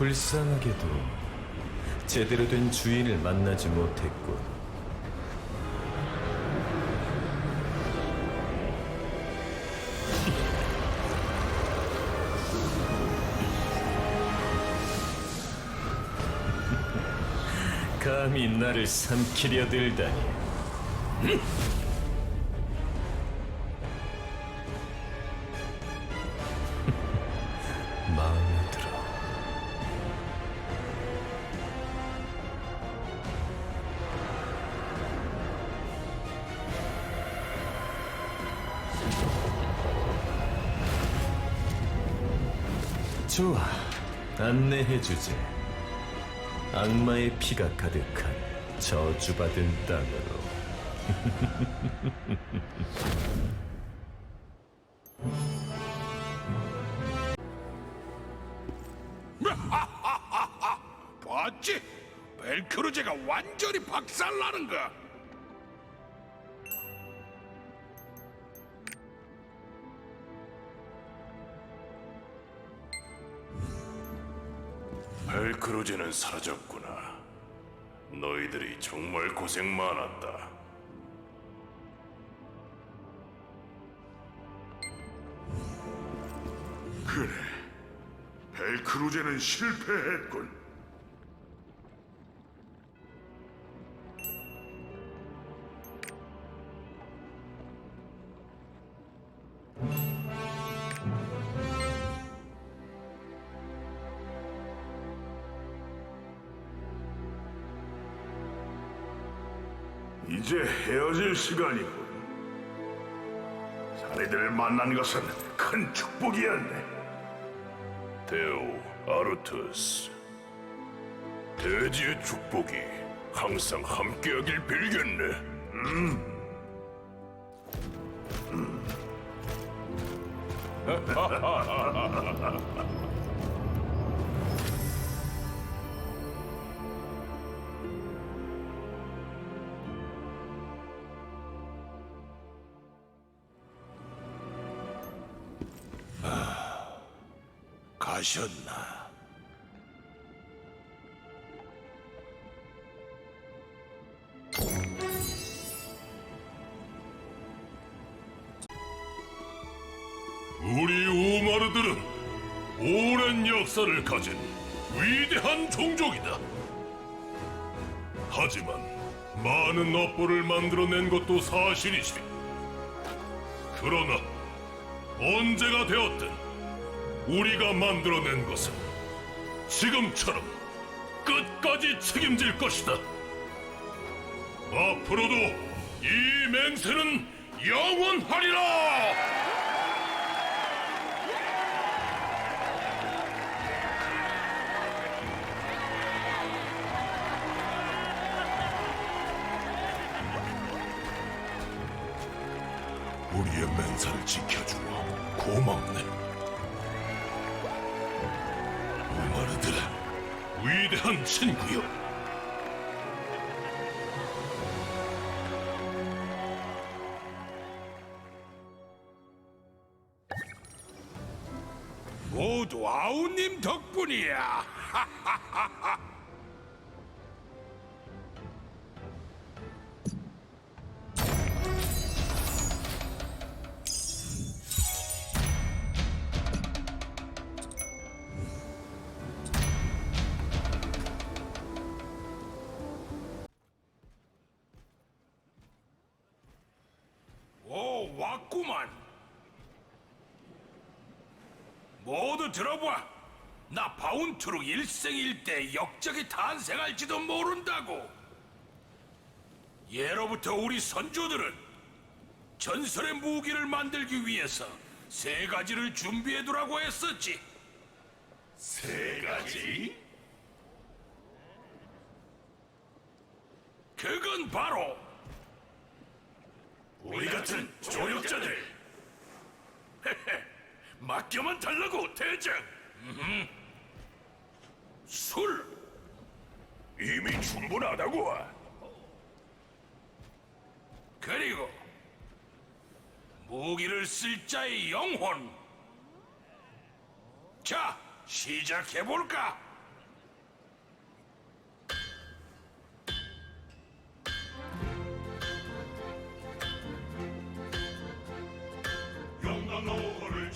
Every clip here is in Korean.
불쌍하게도 제대로 된 주인을 만나지 못했군. 감히 나를 삼키려 들다니. 좋아, 안내해주지. 악마의 피가 가득한 저주받은 땅으로. 봤지? 벨크루제가 완전히 박살나는 거. 크루제는 사라졌구나. 너희들이 정말 고생 많았다. 그래. 벨크루제는 실패했군. 이제 헤어질 시간이군. 자네들을 만난 것은 큰 축복이었네. 데오 아르투스. 대지의 축복이 항상 함께하길 빌겠네. 가셨나? 우리 우마르들은 오랜 역사를 가진 위대한 종족이다. 하지만 많은 업보를 만들어낸 것도 사실이지. 그러나 언제가 되었든 우리가 만들어낸 것은 지금처럼 끝까지 책임질 것이다. 앞으로도 이 맹세는 영원하리라! 우리의 맹사를 지켜주어 고맙네. 마르들, 위대한 친구여. 모두 아우님 덕분이야. 왔구만. 모두 들어봐. 나 바운트로 일생일대 역적이 탄생할지도 모른다고. 예로부터 우리 선조들은 전설의 무기를 만들기 위해서 세 가지를 준비해두라고 했었지. 세 가지? 그건 바로 우리 같은 조력자들. 맡겨만 달라고 대장. 음흠. 술. 이미 충분하다고. 그리고 무기를 쓸 자의 영혼. 자, 시작해 볼까?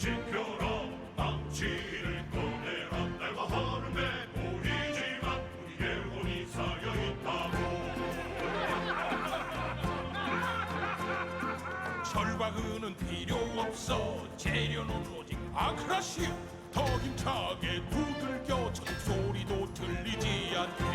진표로 망치를 꺼내 한 날과 하루에 보이지만 우리의 혼이 쌓여 있다고. 철과 은은 필요 없어. 재료는 오직 아크라시아 더 힘차게 두들겨 청소리도 들리지 않게.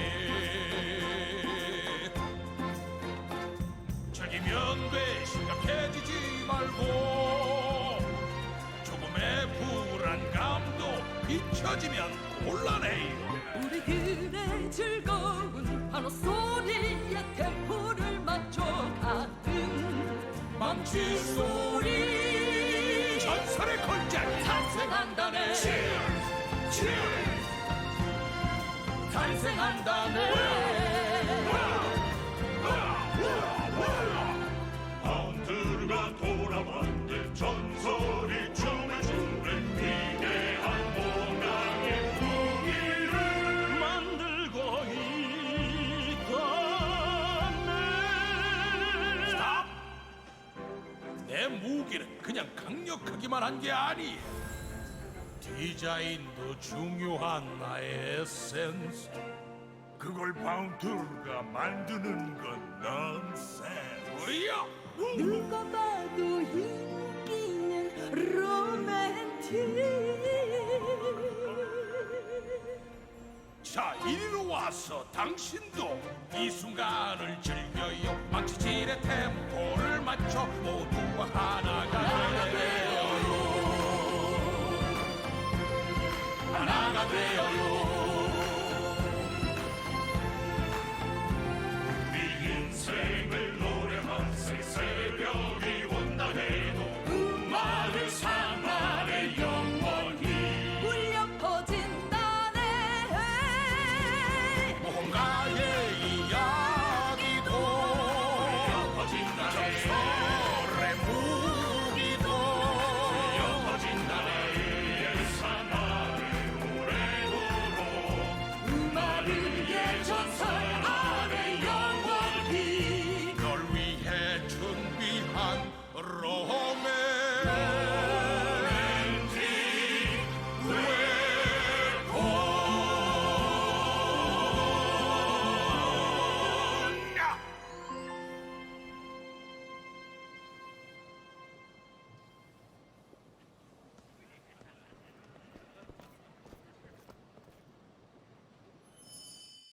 잊혀지면 곤란해요 우리들의 즐거운 환호 소리에 템포를 맞춰 가는 망치 소리. 전설의 걸작이 탄생한다네. 탄생한다네 강력하기만 한 게 아니야 디자인도 중요한 나의 에센스 그걸 바운트가 만드는 건 넌센스. 뭐야? 누가 봐도 인기는 로맨틱 자 이리로 와서 당신도 이 순간을 즐겨요. 망치질의 템포를 맞춰 모두가 하나가 되어요. 하나가 되어요